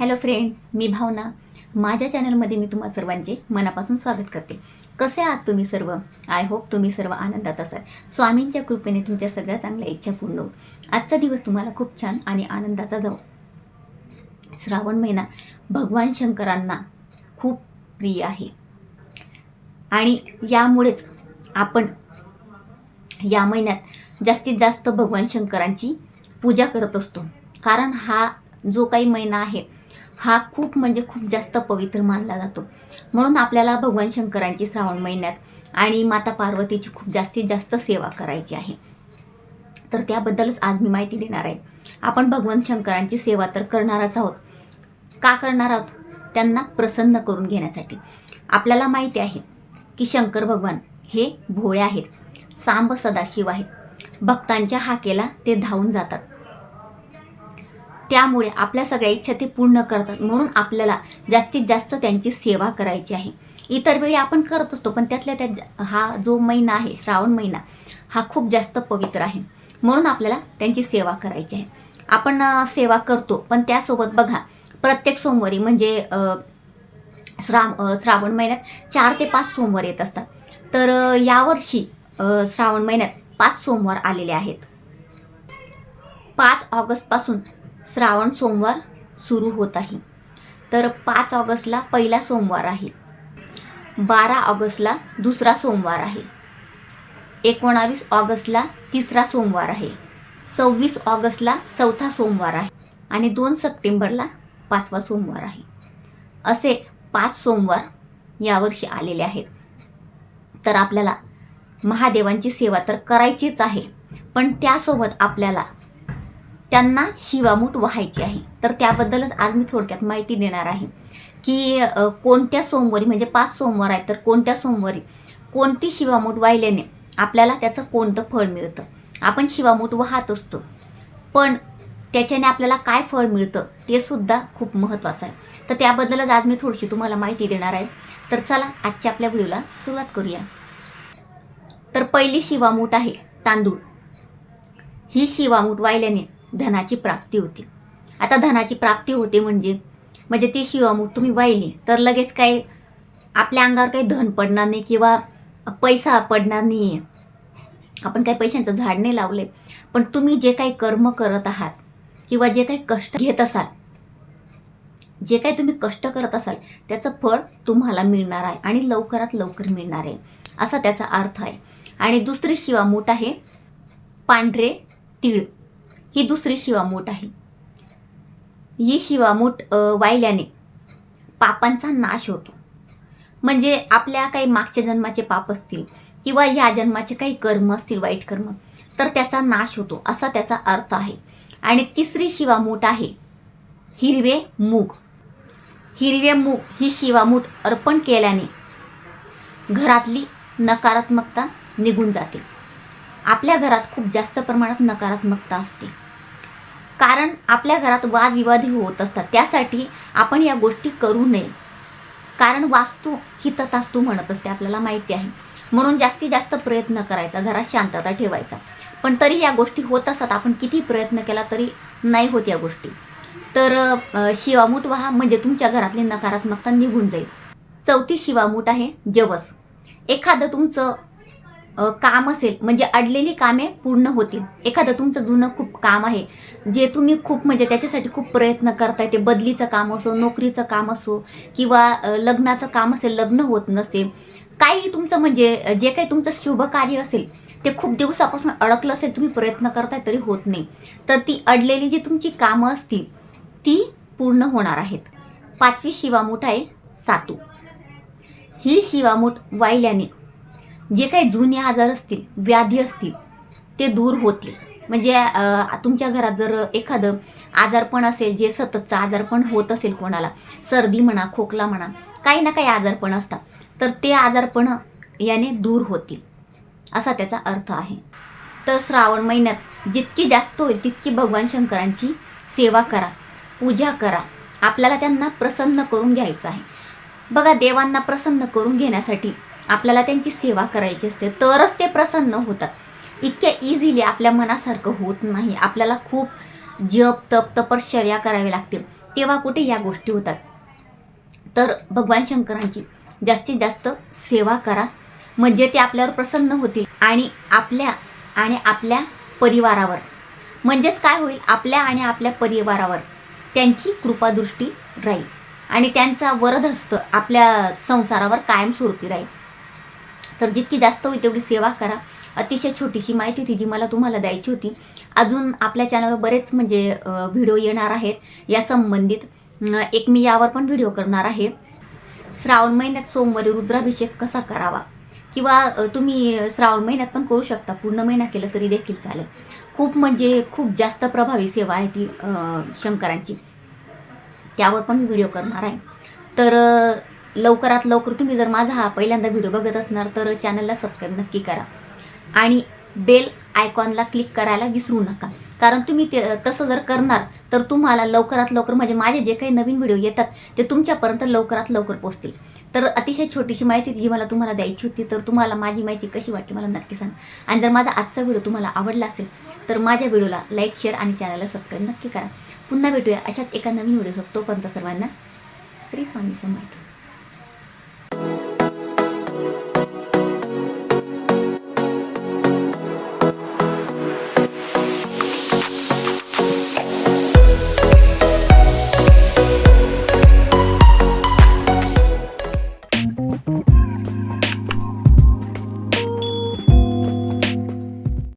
Hello friends मी भावना. माझ्या चॅनलमध्ये मी तुम्हा सर्वांचे मनापासून स्वागत करते. कसे आहात तुम्ही सर्व? आय होप तुम्ही सर्व आनंदात असाल. स्वामींच्या कृपेने तुमच्या सगळ्या चांगल्या इच्छा पूर्ण हो आजचा दिवस तुम्हाला खूप छान आणि आनंदाचा जाऊ श्रावण महिना भगवान शंकरांना खूप प्रिय आहे. आणि यामुळेच आपण या महिन्यात जास्तीत जास्त भगवान शंकरांची पूजा करत असतो. कारण हा जो काही महिना आहे हा खूप म्हणजे खूप जास्त पवित्र मानला जातो. म्हणून आपल्याला भगवान शंकरांची श्रावण महिन्यात आणि माता पार्वतीची खूप जास्तीत जास्त सेवा करायची आहे. तर त्याबद्दलच आज मी माहिती देणार आहे. आपण भगवान शंकरांची सेवा तर करणारच आहोत. का करणार आहोत? त्यांना प्रसन्न करून घेण्यासाठी. आपल्याला माहिती आहे की शंकर भगवान हे भोळे आहेत. सांब सदाशिव आहेत. भक्तांच्या हाकेला ते धावून जातात. त्यामुळे आपल्या सगळ्या इच्छा ते पूर्ण करतात. म्हणून आपल्याला जास्तीत जास्त त्यांची सेवा करायची आहे. इतर वेळी आपण करत असतो पण त्यातल्या त्या हा जो महिना आहे श्रावण महिना हा खूप जास्त पवित्र आहे. म्हणून आपल्याला त्यांची सेवा करायची आहे. आपण सेवा करतो पण त्यासोबत बघा प्रत्येक सोमवारी म्हणजे अ, श्राव श्रावण महिन्यात चार ते पाच सोमवार येत असतात. तर यावर्षी श्रावण महिन्यात पाच सोमवार आलेले आहेत. पाच ऑगस्टपासून श्रावण सोमवार सुरू होत आहे. तर पाच ऑगस्टला पहिला सोमवार आहे. बारा ऑगस्टला दुसरा सोमवार आहे. एकोणावीस ऑगस्टला तिसरा सोमवार आहे. सव्वीस ऑगस्टला चौथा सोमवार आहे. आणि दोन सप्टेंबरला पाचवा सोमवार आहे. असे पाच सोमवार यावर्षी आलेले आहेत. तर आपल्याला महादेवांची सेवा तर करायचीच आहे. पण त्यासोबत आपल्याला त्यांना शिवामूठ व्हायची आहे. तर त्याबद्दलच आज मी थोडक्यात माहिती देणार आहे. की कोणत्या सोमवारी म्हणजे पाच सोमवार आहेत तर कोणत्या सोमवारी कोणती शिवामूठ वाहिल्याने आपल्याला त्याचं कोणतं फळ मिळतं? आपण शिवामूठ वाहत असतो. पण त्याच्याने आपल्याला काय फळ मिळतं ते सुद्धा खूप महत्त्वाचं आहे. तर त्याबद्दलच आज मी थोडीशी तुम्हाला माहिती देणार आहे. तर चला आजच्या आपल्या व्हिडिओला सुरुवात करूया. तर पहिली शिवामूठ आहे तांदूळ. ही शिवामूठ वाहिल्याने धनाची प्राप्ती होते. आता धनाची प्राप्ती होते म्हणजे? म्हणजे ती शिवामूठ तुम्ही वाहिली तर लगेच काही आपल्या अंगावर काही धन पडणार नाही किंवा पैसा पडणार नाही आहे आपण काही पैशांचं झाड नाही लावले पण तुम्ही जे काही कर्म करत आहात किंवा जे काही कष्ट घेत असाल जे काही तुम्ही कष्ट करत असाल त्याचं फळ तुम्हाला मिळणार आहे आणि लवकरात लवकर मिळणार आहे. असा त्याचा अर्थ आहे. आणि दुसरी शिवामूठ आहे पांढरे तीळ. ही दुसरी शिवामूठ आहे. ही शिवामूठ वाहिल्याने पापांचा नाश होतो. म्हणजे आपल्या काही मागच्या जन्माचे पाप असतील किंवा या जन्माचे काही कर्म असतील वाईट कर्म तर त्याचा नाश होतो असा त्याचा अर्थ आहे. आणि तिसरी शिवामूठ आहे हिरवे मूग. हिरवे मूग ही शिवामूठ अर्पण केल्याने घरातली नकारात्मकता निघून जाते. आपल्या घरात खूप जास्त प्रमाणात नकारात्मकता असते. कारण आपल्या घरात वादविवाद होत असतात. त्यासाठी आपण या गोष्टी करू नये. कारण वास्तू ही तथास्तू म्हणत असते आपल्याला माहिती आहे. म्हणून जास्तीत जास्त प्रयत्न करायचा घरात शांतता ठेवायचा. पण तरी या गोष्टी होत असतात. आपण किती प्रयत्न केला तरी नाही होत या गोष्टी. तर शिवामूठ व्हा म्हणजे तुमच्या घरातली नकारात्मकता निघून जाईल. चौथी शिवामूठ आहे जवस. एखादं तुमचं काम असेल म्हणजे अडलेली कामे पूर्ण होतील. एखादं तुमचं जुनं खूप काम आहे जे तुम्ही खूप म्हणजे त्याच्यासाठी खूप प्रयत्न करताय ते बदलीचं काम असो नोकरीचं काम असो किंवा लग्नाचं काम असेल लग्न होत नसेल काही तुमचं म्हणजे जे काही तुमचं शुभ कार्य असेल ते खूप दिवसापासून अडकलं असेल तुम्ही प्रयत्न करताय तरी होत नाही. तर ती अडलेली जी तुमची कामं असतील ती पूर्ण होणार आहेत. पाचवी शिवामूठ आहे सातू. ही शिवामूठ वाहिल्याने जे काही जुने आजार असतील व्याधी असतील ते दूर होतील. म्हणजे तुमच्या घरात जर एखादं आजारपण असेल जे सततचं आजारपण होत असेल कोणाला सर्दी म्हणा खोकला म्हणा काही ना काही आजारपण असतात. तर ते आजारपण याने दूर होतील असा त्याचा अर्थ आहे. तर श्रावण महिन्यात जितकी जास्त होईल तितकी भगवान शंकरांची सेवा करा पूजा करा. आपल्याला त्यांना प्रसन्न करून घ्यायचं आहे. बघा देवांना प्रसन्न करून घेण्यासाठी आपल्याला त्यांची सेवा करायची असते तरच ते प्रसन्न होतात. इतक्या इझिली आपल्या मनासारखं होत नाही. आपल्याला खूप जप तप तपश्चर्या करावी लागते तेव्हा कुठे या गोष्टी होतात? तर भगवान शंकरांची जास्तीत जास्त सेवा करा. म्हणजे ते आपल्यावर प्रसन्न होतील आणि आपल्या आणि आपल्या परिवारावर. म्हणजेच काय होईल? आपल्या आणि आपल्या परिवारावर त्यांची कृपादृष्टी राहील. आणि त्यांचा वरदहस्त आपल्या संसारावर कायमस्वरूपी राहील. तर जितकी जास्त होईल तेवढी सेवा करा. अतिशय छोटीशी माहिती होती जी मला तुम्हाला द्यायची होती. अजून आपल्या चॅनलवर बरेच म्हणजे व्हिडिओ येणार आहेत. या संबंधित एक मी यावर पण व्हिडिओ करणार आहे. श्रावण महिन्यात सोमवारी रुद्राभिषेक कसा करावा? किंवा तुम्ही श्रावण महिन्यात पण करू शकता. पूर्ण महिना केलं तरी देखील चालेल. खूप म्हणजे खूप जास्त प्रभावी सेवा आहे ती शंकरांची. त्यावर पण व्हिडिओ करणार आहे. तर लवकरात लवकर तुम्ही जर माझा हा पहिल्यांदा व्हिडिओ बघत असणार तर चॅनलला सबस्क्राईब नक्की करा. आणि बेल आयकॉनला क्लिक करायला विसरू नका. कारण तुम्ही ते तसं जर करणार तर तुम्हाला लवकरात लवकर म्हणजे माझे जे काही नवीन व्हिडिओ येतात ते तुमच्यापर्यंत लवकरात लवकर पोहोचतील. तर अतिशय छोटीशी माहिती जी मला तुम्हाला द्यायची होती तर तुम्हाला माझी माहिती कशी वाटली मला नक्की सांगा. आणि जर माझा आजचा व्हिडिओ तुम्हाला आवडला असेल तर माझ्या व्हिडिओला लाईक शेअर आणि चॅनलला सबस्क्राईब नक्की करा. पुन्हा भेटूया अशाच एका नवीन व्हिडिओ तोपर्यंत सर्वांना श्री स्वामी समर्थ.